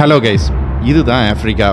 Hello guys இதுதான் Africa.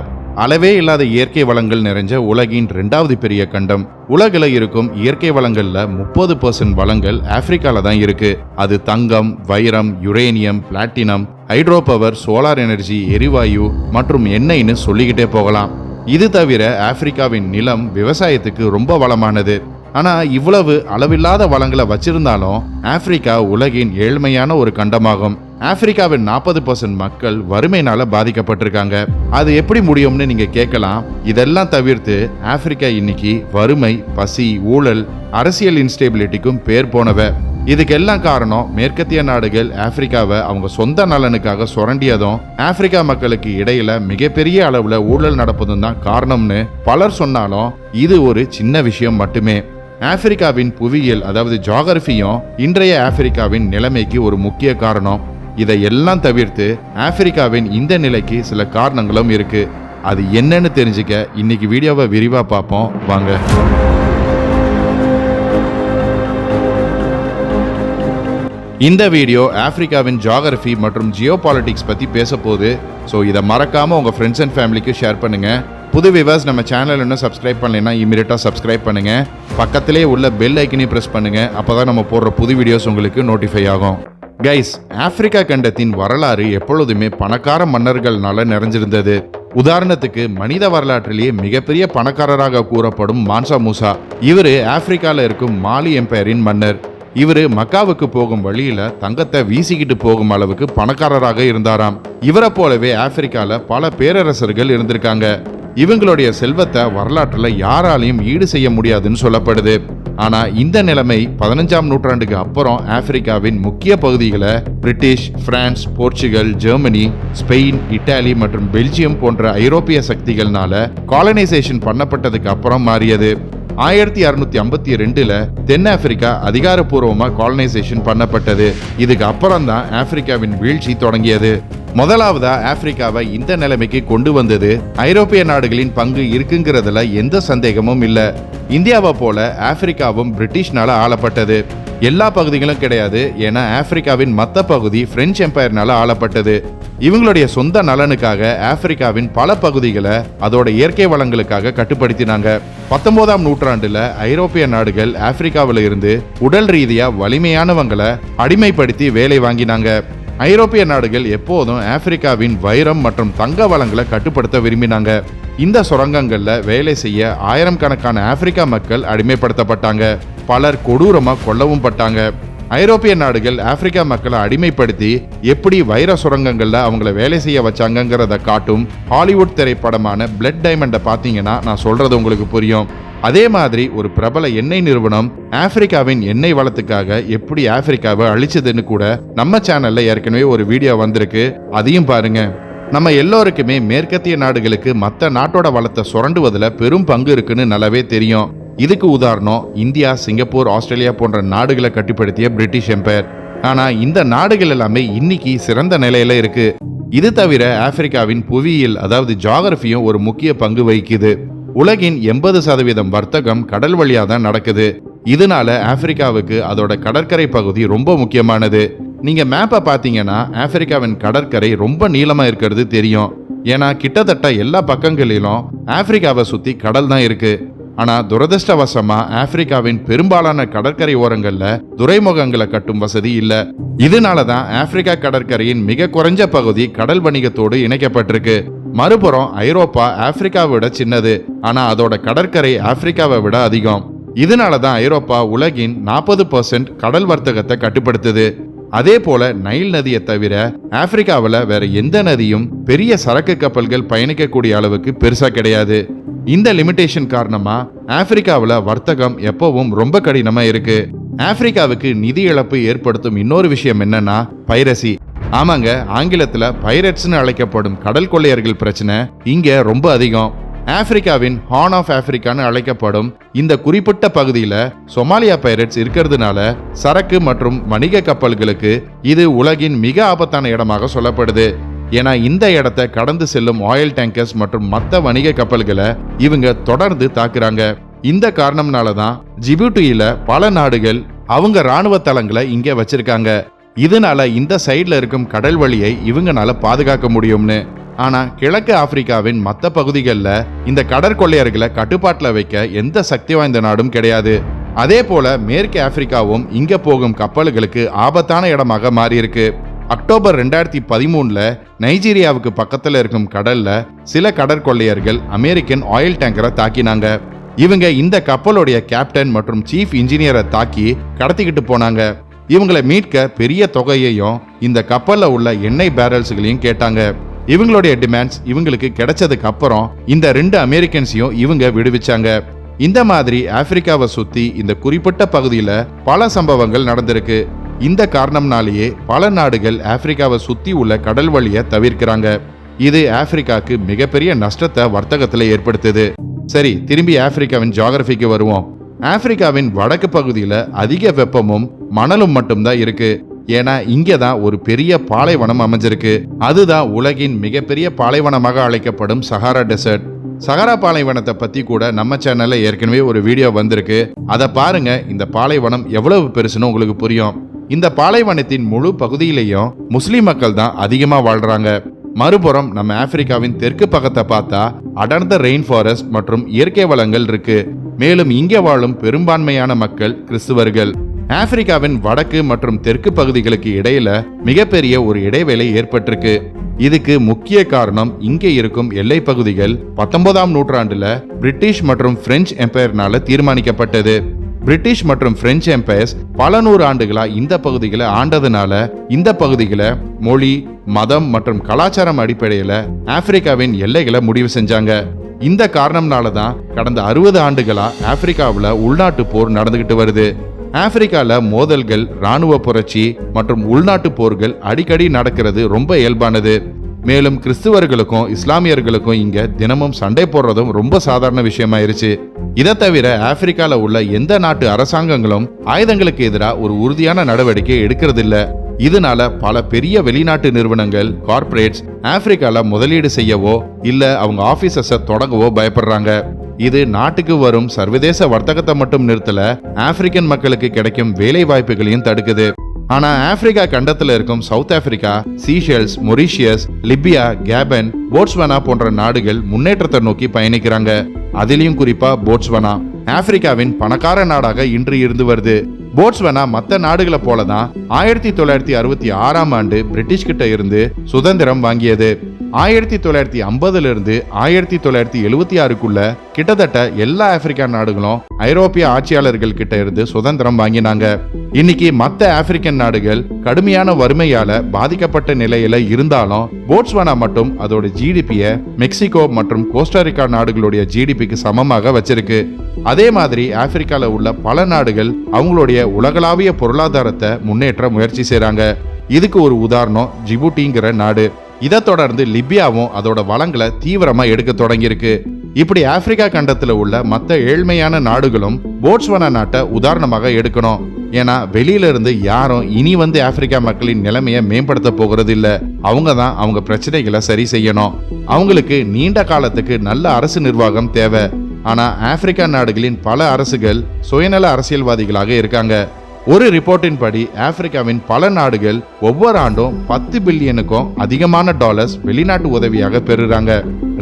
அளவே இல்லாத இயற்கை வளங்கள் நிறைஞ்ச உலகின் ரெண்டாவது பெரிய கண்டம். உலகில் இருக்கும் இயற்கை வளங்களில் முப்பது பர்சன்ட் வளங்கள் ஆப்பிரிக்காவில் தான் இருக்கு. அது தங்கம் வைரம் uranium platinum hydro power solar energy எரிவாயு மற்றும் எண்ணெய்னு சொல்லிக்கிட்டே போகலாம். இது தவிர ஆப்பிரிக்காவின் நிலம் விவசாயத்துக்கு ரொம்ப வளமானது. ஆனால் இவ்வளவு அளவில்லாத வளங்களை வச்சிருந்தாலும் ஆப்பிரிக்கா உலகின் ஏழ்மையான ஒரு கண்டமாகும். ஆப்பிரிக்காவின் நாற்பது பர்சன்ட் மக்கள் வறுமையினால பாதிக்கப்பட்டிருக்காங்க. அது எப்படி முடியும்னு நீங்க கேட்கலாம். இதெல்லாம் தவிர்த்து ஆப்பிரிக்கா இன்னைக்கு வறுமை பசி ஊழல் அரசியல் இன்ஸ்டேபிலிட்டிக்கும் பேர் போனவ. இதுக்கெல்லாம் காரணம் மேற்கத்திய நாடுகள் ஆப்பிரிக்காவை அவங்க சொந்த நலனுக்காக சுரண்டியதும் ஆப்பிரிக்கா மக்களுக்கு இடையில மிகப்பெரிய அளவுல ஊழல் நடப்பதும் தான் காரணம்னு பலர் சொன்னாலும் இது ஒரு சின்ன விஷயம் மட்டுமே. ஆப்பிரிக்காவின் புவியியல் அதாவது ஜாகிரபியும் இன்றைய ஆப்பிரிக்காவின் நிலைமைக்கு ஒரு முக்கிய காரணம். இதை எல்லாம் தவிர்த்து ஆப்பிரிக்காவின் இந்த நிலைக்கு சில காரணங்களும் இருக்கு. அது என்னன்னு தெரிஞ்சுக்க இன்னைக்கு வீடியோவை விரிவா பார்ப்போம். வாங்க. இந்த வீடியோ ஆப்பிரிக்காவின் ஜாகிரபி மற்றும் ஜியோ பாலிட்டிக்ஸ் பத்தி பேச போகுது ஸோ இதை மறக்காம உங்க ஃப்ரெண்ட்ஸ் அண்ட் ஃபேமிலிக்கு ஷேர் பண்ணுங்க. புது விவர்ஸ் நம்ம சேனல் இன்னும் சப்ஸ்கிரைப் பண்ணலைன்னா இமீடியட்டாக சப்ஸ்கிரைப் பண்ணுங்கள் பக்கத்திலே உள்ள பெல் ஐக்கனையும் ப்ரெஸ் பண்ணுங்கள் அப்போ தான் நம்ம போடுற புது வீடியோஸ் உங்களுக்கு நோட்டிஃபை ஆகும். கைஸ் ஆப்பிரிக்கா கண்டத்தின் வரலாறு எப்பொழுதுமே பணக்கார மன்னர்கள்னால நிறைஞ்சிருந்தது. உதாரணத்துக்கு மனித வரலாற்றிலேயே மிகப்பெரிய பணக்காரராக கூறப்படும் மான்சா மூசா இவரு ஆப்பிரிக்கால இருக்கும் மாலி எம்பையரின் மன்னர். இவரு மக்காவுக்கு போகும் வழியில தங்கத்தை வீசிக்கிட்டு போகும் அளவுக்கு பணக்காரராக இருந்தாராம். இவரை போலவே ஆப்பிரிக்கால பல பேரரசர்கள் இருந்திருக்காங்க. இவங்களுடைய செல்வத்தை வரலாற்றில் யாராலையும் ஈடு செய்ய முடியாதுன்னு சொல்லப்படுது. ஆனா இந்த நிலைமை பதினஞ்சாம் நூற்றாண்டுக்கு அப்புறம் ஆப்பிரிக்காவின் முக்கிய பகுதிகளை British France Portugal Germany Spain Italy மற்றும் பெல்ஜியம் போன்ற ஐரோப்பிய சக்திகள்னால காலனைசேஷன் பண்ணப்பட்டதுக்கு அப்புறம் மாறியது. ஆயிரத்தி அறுநூத்தி ஐம்பத்தி ரெண்டுல தென்னாப்பிரிக்கா அதிகாரப்பூர்வமா காலனைசேஷன் பண்ணப்பட்டது. இதுக்கு அப்புறம் தான் ஆப்பிரிக்காவின் வீழ்ச்சி தொடங்கியது. முதலாவதா ஆப்பிரிக்காவை இந்த நிலைமைக்கு கொண்டு வந்தது ஐரோப்பிய நாடுகளின் பங்கு இருக்குங்கிறதுல எந்த சந்தேகமும் இல்லை. இந்தியாவை போல ஆப்பிரிக்காவும் பிரிட்டிஷ்னால ஆளப்பட்டது. எல்லா பகுதிகளும் கிடையாது ஏன்னா ஆப்பிரிக்காவின் மற்ற பகுதி பிரெஞ்சு எம்பையர்னால ஆளப்பட்டது. இவங்களுடைய சொந்த நலனுக்காக ஆப்பிரிக்காவின் பல பகுதிகளை அதோட இயற்கை வளங்களுக்காக கட்டுப்படுத்தினாங்க. பத்தொன்பதாம் நூற்றாண்டுல ஐரோப்பிய நாடுகள் ஆப்பிரிக்காவில இருந்து உடல் ரீதியா வலிமையானவங்களை அடிமைப்படுத்தி வேலை வாங்கினாங்க. ஐரோப்பிய நாடுகள் எப்போதும் ஆப்பிரிக்காவின் வைரம் மற்றும் தங்க வளங்களை கட்டுப்படுத்த விரும்பினாங்க. இந்த சுரங்கங்களில் வேலை செய்ய ஆயிரம் கணக்கான ஆப்பிரிக்கா மக்கள் அடிமைப்படுத்தப்பட்டாங்க. பலர் கொடூரமாக கொல்லவும் பட்டாங்க. ஐரோப்பிய நாடுகள் ஆப்பிரிக்கா மக்களை அடிமைப்படுத்தி எப்படி வைர சுரங்கங்களில் அவங்கள வேலை செய்ய வச்சாங்கங்கிறத காட்டும் ஹாலிவுட் திரைப்படமான பிளட் டைமண்டை பார்த்தீங்கன்னா நான் சொல்றது உங்களுக்கு புரியும். அதே மாதிரி ஒரு பிரபல எண்ணெய் நிறுவனம் ஆப்பிரிக்காவின் எண்ணெய் வளத்துக்காக எப்படி ஆப்பிரிக்காவை அழிச்சதுன்னு கூட நம்ம சேனல்ல ஏற்கனவே ஒரு வீடியோ வந்திருக்கு. அதையும் பாருங்க. நம்ம எல்லோருக்குமே மேற்கத்திய நாடுகளுக்கு மற்ற நாட்டோட வளத்தை சுரண்டுவதில் பெரும் பங்கு இருக்குன்னு நல்லாவே தெரியும். இதுக்கு உதாரணம் இந்தியா சிங்கப்பூர் ஆஸ்திரேலியா போன்ற நாடுகளை கட்டுப்படுத்திய பிரிட்டிஷ் எம்பையர். ஆனால் இந்த நாடுகள் எல்லாமே இன்னைக்கு சிறந்த நிலையில இருக்கு. இது தவிர ஆப்பிரிக்காவின் புவியியல் அதாவது ஜாகிரபியும் ஒரு முக்கிய பங்கு வகிக்குது. உலகின் எண்பது சதவீதம் வர்த்தகம் கடல் வழியாக தான் நடக்குது. இதனால ஆப்பிரிக்காவுக்கு அதோட கடற்கரை பகுதி ரொம்ப முக்கியமானது. நீங்க மேப்பை பார்த்தீங்கன்னா ஆப்பிரிக்காவின் கடற்கரை ரொம்ப நீளமா இருக்கிறது தெரியும். ஏன்னா கிட்டத்தட்ட எல்லா பக்கங்களிலும் ஆப்பிரிக்காவை சுத்தி கடல் தான் இருக்கு. ஆனால் துரதிருஷ்டவசமாக ஆப்பிரிக்காவின் பெரும்பாலான கடற்கரை ஓரங்களில் துறைமுகங்களை கட்டும் வசதி இல்லை. இதனால தான் ஆப்பிரிக்கா கடற்கரையின் மிக குறைஞ்ச பகுதி கடல் வணிகத்தோடு இணைக்கப்பட்டிருக்கு. மறுபுறம் ஐரோப்பா ஆப்பிரிக்காவை விட சின்னது. ஆனால் அதோட கடற்கரை ஆப்பிரிக்காவை விட அதிகம். இதனால தான் ஐரோப்பா உலகின் நாற்பது பர்சன்ட் கடல் வர்த்தகத்தை கட்டுப்படுத்துது. அதே போல நைல் நதியை தவிர ஆப்பிரிக்காவில் வேற எந்த நதியும் பெரிய சரக்கு கப்பல்கள் பயணிக்கக்கூடிய அளவுக்கு பெருசா கிடையாது. இந்த லிமிடேஷன் காரணமா ஆப்பிரிக்காவில் வர்த்தகம் எப்பவும் ரொம்ப கடினமா இருக்கு. ஆப்பிரிக்காவுக்கு நிதி இழப்பு ஏற்படுத்தும் இன்னொரு விஷயம் என்னன்னா பைரசி ஆமாங்க ஆங்கிலத்துல பைரட்ஸ்னு அழைக்கப்படும் கடல் கொள்ளையர்கள் பிரச்சனை இங்க ரொம்ப அதிகம். ஆப்பிரிக்காவின் ஹார்ன் ஆஃப் ஆப்பிரிக்கான்னு அழைக்கப்படும் இந்த குறிப்பிட்ட பகுதியில் சொமாலியா பைரட்ஸ் இருக்கிறதுனால சரக்கு மற்றும் வணிக கப்பல்களுக்கு இது உலகின் மிக ஆபத்தான இடமாக சொல்லப்படுது. ஏன்னா இந்த இடத்தை கடந்து செல்லும் ஆயில் டேங்கர்ஸ் மற்றும் மற்ற வணிக கப்பல்களை இவங்க தொடர்ந்து தாக்குறாங்க. இந்த காரணம்னால தான் ஜிபூட்டியில பல நாடுகள் அவங்க ராணுவ தளங்களை இங்கே வச்சிருக்காங்க. இதனால இந்த சைடில் இருக்கும் கடல் வழியை இவங்கனால பாதுகாக்க முடியும்னு. ஆனா கிழக்கு ஆப்பிரிக்காவின் மற்ற பகுதிகளில் இந்த கடற்கொள்ளையர்களை கட்டுப்பாட்டில் வைக்க எந்த சக்தி வாய்ந்த நாடும் கிடையாது. அதே போல மேற்கு ஆப்பிரிக்காவும் இங்க போகும் கப்பல்களுக்கு ஆபத்தான இடமாக மாறியிருக்கு. அக்டோபர் ரெண்டாயிரத்தி பதிமூணில் நைஜீரியாவுக்கு பக்கத்தில் இருக்கும் கடலில் சில கடற்கொள்ளையர்கள் அமெரிக்கன் ஆயில் டேங்கரை தாக்கினாங்க. இவங்க இந்த கப்பலுடைய கேப்டன் மற்றும் சீஃப் இன்ஜினியரை தாக்கி கடத்திக்கிட்டு போனாங்க. இவங்களை மீட்க பெரிய தொகையையும் இந்த கப்பலில் உள்ள எண்ணெய் பேரல்ஸ்களையும் கேட்டாங்க. இவங்களுடைய டிமாண்ட்ஸ் இவங்களுக்கு கிடைச்சதுக்கு அப்புறம் இந்த ரெண்டு அமெரிக்கன்ஸையும் இவங்க விடுவிச்சாங்க. இந்த மாதிரி ஆப்பிரிக்காவை சுத்தி இந்த குறிப்பிட்ட பகுதியில் பல சம்பவங்கள் நடந்திருக்கு. இந்த காரணம்னாலேயே பல நாடுகள் ஆப்பிரிக்காவை சுற்றி உள்ள கடல் வழியை தவிர்க்கிறாங்க. இது ஆப்பிரிக்காவுக்கு மிகப்பெரிய நஷ்டத்தை வர்த்தகத்தில் ஏற்படுத்துது. சரி திரும்பி ஆப்பிரிக்காவின் ஜியாகிரபிக்கு வருவோம். ஆப்பிரிக்காவின் வடக்கு பகுதியில் அதிக வெப்பமும் மணலும் மட்டும்தான் இருக்கு. ஏன்னா இங்கே தான் ஒரு பெரிய பாலைவனம் அமைஞ்சிருக்கு. அதுதான் உலகின் மிகப்பெரிய பாலைவனமாக அழைக்கப்படும் சஹாரா டெசர்ட். சஹாரா பாலைவனத்தை பத்தி கூட நம்ம சேனல்ல ஏற்கனவே ஒரு வீடியோ வந்திருக்கு. அதை பாருங்க இந்த பாலைவனம் எவ்வளவு பெருசுன்னு உங்களுக்கு புரியும். இந்த பாலைவனத்தின் முழு பகுதியிலையும் முஸ்லிம் மக்கள் தான் அதிகமாக வாழ்றாங்க. மறுபுறம் நம்ம ஆப்பிரிக்காவின் தெற்கு பக்கத்தை பார்த்தா அடர்ந்த ரெயின் ஃபாரஸ்ட் மற்றும் இயற்கை வளங்கள் இருக்கு. மேலும் இங்கே வாழும் பெரும்பான்மையான மக்கள் கிறிஸ்துவர்கள். ஆப்பிரிக்காவின் வடக்கு மற்றும் தெற்கு பகுதிகளுக்கு இடையில மிகப்பெரிய ஒரு இடைவேளை ஏற்பட்டிருக்கு. இதுக்கு முக்கிய காரணம் இங்கே இருக்கும் எல்லை பகுதிகள் பத்தொன்பதாம் நூற்றாண்டுல பிரிட்டிஷ் மற்றும் பிரெஞ்சு எம்பையர்னால தீர்மானிக்கப்பட்டது. பிரிட்டிஷ் மற்றும் பிரெஞ்சு எம்பையர்ஸ் பல நூறு ஆண்டுகளா இந்த பகுதிகளை ஆண்டதுனால இந்த பகுதிகளை மொழி மதம் மற்றும் கலாச்சாரம் அடிப்படையில ஆப்பிரிக்காவின் எல்லைகளை முடிவு செஞ்சாங்க. இந்த காரணம்னால தான் கடந்த அறுபது ஆண்டுகளா ஆப்பிரிக்காவில் உள்நாட்டு போர் நடந்துகிட்டு வருது. ஆப்பிரிக்காவில் மோதல்கள் ராணுவ புரட்சி மற்றும் உள்நாட்டு போர்கள் அடிக்கடி நடக்கிறது ரொம்ப இயல்பானது. மேலும் கிறிஸ்துவர்களுக்கும் இஸ்லாமியர்களுக்கும் இங்க தினமும் சண்டை போடுறதும் ரொம்ப சாதாரண விஷயமாயிருச்சு. இதை தவிர ஆப்பிரிக்கால உள்ள எந்த நாட்டு அரசாங்கங்களும் ஆயுதங்களுக்கு எதிராக ஒரு உறுதியான நடவடிக்கை எடுக்கிறதில்ல. இதனால பல பெரிய வெளிநாட்டு நிறுவனங்கள் கார்ப்பரேட்ஸ் ஆப்பிரிக்கால முதலீடு செய்யவோ இல்ல அவங்க ஆபீசஸ தொடங்கவோ பயப்படுறாங்க. இது நாட்டுக்கு வரும் சர்வதேச வர்த்தகத்தை மட்டும் நிறுத்தல ஆப்பிரிக்கன் மக்களுக்கு கிடைக்கும் வேலை வாய்ப்புகளையும் தடுக்குது. ஆனா ஆப்பிரிக்கா கண்டத்துல இருக்கும் South Africa Seychelles Mauritius Libya Gabon Botswana போன்ற நாடுகள் முன்னேற்றத்தை நோக்கி பயணிக்கிறாங்க. அதிலையும் குறிப்பா போட்ஸ்வானா ஆப்பிரிக்காவின் பணக்கார நாடாக இன்று இருந்து வருது. போட்ஸ்வானா மற்ற நாடுகளை போல தான் ஆயிரத்தி தொள்ளாயிரத்தி அறுபத்தி ஆறாம் ஆண்டு பிரிட்டிஷ் கிட்ட இருந்து சுதந்திரம் வாங்கியது. ஆயிரத்தி தொள்ளாயிரத்தி ஐம்பதுல இருந்து ஆயிரத்தி தொள்ளாயிரத்தி எழுபத்தி ஆறுக்குள்ள கிட்டத்தட்ட எல்லா ஆப்பிரிக்கா நாடுகளும் ஐரோப்பிய ஆட்சியாளர்கள் கிட்ட இருந்து சுதந்திரம் வாங்கினாங்க. இன்னைக்கு மத்த ஆப்பிரிக்கன் நாடுகள் கடுமையான வறுமையால பாதிக்கப்பட்ட நிலையில இருந்தாலும் போட்ஸ்வானா மட்டும் அதோட ஜிடிபிய மெக்சிகோ மற்றும் கோஸ்டாரிக்கா நாடுகளுடைய ஜிடிபிக்கு சமமாக வச்சிருக்கு. அதே மாதிரி ஆப்பிரிக்கால உள்ள பல நாடுகள் அவங்களுடைய உலகளாவிய பொருளாதாரத்தை முன்னேற்ற முயற்சி செய்கிறாங்க இதுக்கு ஒரு உதாரணம் ஜிபுட்டிங்கிற நாடு. இதை தொடர்ந்து லிபியாவும் அதோட வளங்களை தீவிரமாக எடுக்க தொடங்கியிருக்கு. இப்படி ஆப்பிரிக்கா கண்டத்தில் உள்ள மற்ற ஏழ்மையான நாடுகளும் போட்ஸ்வானா நாட்டை உதாரணமாக எடுக்கணும். ஏன்னா வெளியில இருந்து யாரும் இனி வந்து ஆப்பிரிக்கா மக்களின் நிலைமையை மேம்படுத்த போகிறது இல்லை அவங்க தான் அவங்க பிரச்சனைகளை சரி செய்யணும். அவங்களுக்கு நீண்ட காலத்துக்கு நல்ல அரசு நிர்வாகம் தேவை. ஆனால் ஆப்பிரிக்கா நாடுகளின் பல அரசுகள் சுயநல அரசியல்வாதிகளாக இருக்காங்க. ஒரு ரிப்போர்ட்டின் படி ஆப்பிரிக்காவின் பல நாடுகள் ஒவ்வொரு ஆண்டும் பத்து பில்லியனுக்கும் அதிகமான டாலர்ஸ் வெளிநாட்டு உதவியாக பெறுறாங்க.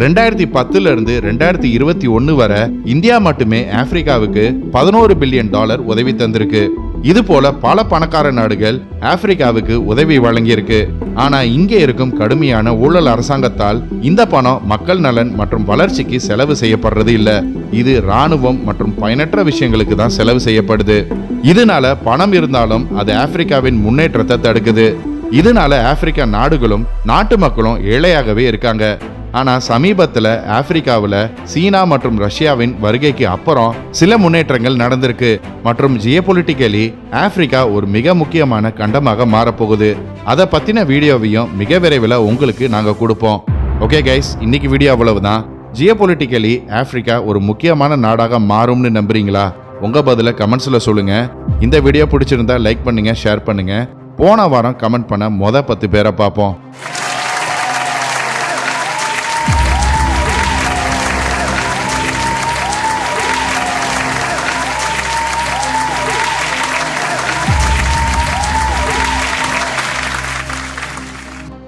ரெண்டாயிரத்தி பத்துல இருந்து ரெண்டாயிரத்தி இருபத்தி ஒன்னு வரை இந்தியா மட்டுமே ஆப்பிரிக்காவுக்கு பதினோரு பில்லியன் டாலர் உதவி தந்திருக்கு. இது போல பல பணக்கார நாடுகள் ஆப்பிரிக்காவுக்கு உதவி வழங்கியிருக்கு. ஆனா இங்கே இருக்கும் கடுமையான ஊழல் அரசாங்கத்தால் இந்த பணம் மக்கள் நலன் மற்றும் வளர்ச்சிக்கு செலவு செய்யப்படுறது இல்ல. இது ராணுவம் மற்றும் பயனற்ற விஷயங்களுக்கு தான் செலவு செய்யப்படுது. இதனால பணம் இருந்தாலும் அது ஆப்பிரிக்காவின் முன்னேற்றத்தை தடுக்குது. இதனால ஆப்பிரிக்கா நாடுகளும் நாட்டு மக்களும் ஏழையாகவே இருக்காங்க. ஆனால் சமீபத்தில் ஆப்பிரிக்காவில் சீனா மற்றும் ரஷ்யாவின் வருகைக்கு அப்புறம் சில முன்னேற்றங்கள் நடந்திருக்கு. மற்றும் ஜியோபொலிட்டிக்கலி ஆப்பிரிக்கா ஒரு மிக முக்கியமான கண்டமாக மாறப்போகுது. அதை பற்றின வீடியோவையும் மிக விரைவில் உங்களுக்கு நாங்கள் கொடுப்போம். ஓகே கைஸ் இன்னைக்கு வீடியோ அவ்வளவுதான். ஜியோபொலிட்டிக்கலி ஆப்பிரிக்கா ஒரு முக்கியமான நாடாக மாறும்னு நம்புறீங்களா? உங்க பதில கமெண்ட்ஸில் சொல்லுங்க. இந்த வீடியோ பிடிச்சிருந்தா லைக் பண்ணுங்க ஷேர் பண்ணுங்க. போன வாரம் கமெண்ட் பண்ண மொத பத்து பேரை பார்ப்போம்.